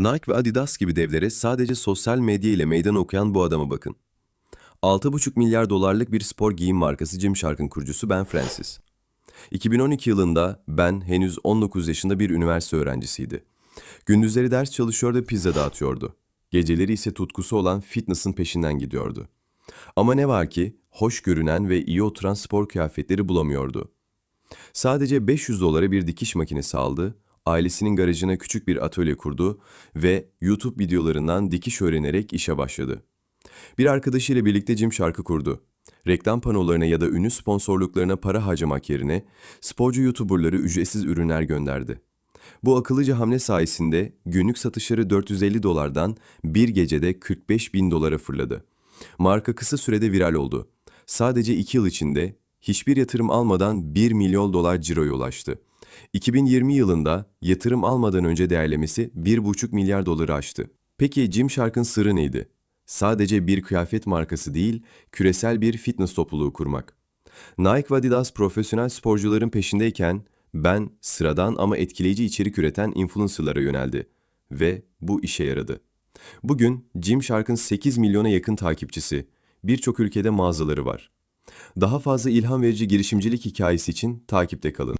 Nike ve Adidas gibi devlere sadece sosyal medya ile meydan okuyan bu adama bakın. 6,5 milyar dolarlık bir spor giyim markası Gymshark'ın kurucusu Ben Francis. 2012 yılında Ben henüz 19 yaşında bir üniversite öğrencisiydi. Gündüzleri ders çalışıyor ve pizza dağıtıyordu. Geceleri ise tutkusu olan fitness'ın peşinden gidiyordu. Ama ne var ki hoş görünen ve iyi oturan spor kıyafetleri bulamıyordu. Sadece 500 dolara bir dikiş makinesi aldı, ailesinin garajına küçük bir atölye kurdu ve YouTube videolarından dikiş öğrenerek işe başladı. Bir arkadaşıyla birlikte Gymshark'ı kurdu. Reklam panolarına ya da ünlü sponsorluklarına para harcamak yerine sporcu YouTuber'ları ücretsiz ürünler gönderdi. Bu akıllıca hamle sayesinde günlük satışları 450 dolardan bir gecede 45 bin dolara fırladı. Marka kısa sürede viral oldu. Sadece 2 yıl içinde hiçbir yatırım almadan 1 milyon dolar ciroya ulaştı. 2020 yılında yatırım almadan önce değerlemesi 1,5 milyar doları aştı. Peki Gymshark'ın sırrı neydi? Sadece bir kıyafet markası değil, küresel bir fitness topluluğu kurmak. Nike ve Adidas profesyonel sporcuların peşindeyken ben sıradan ama etkileyici içerik üreten influencerlara yöneldi ve bu işe yaradı. Bugün Gymshark'ın 8 milyona yakın takipçisi, birçok ülkede mağazaları var. Daha fazla ilham verici girişimcilik hikayesi için takipte kalın.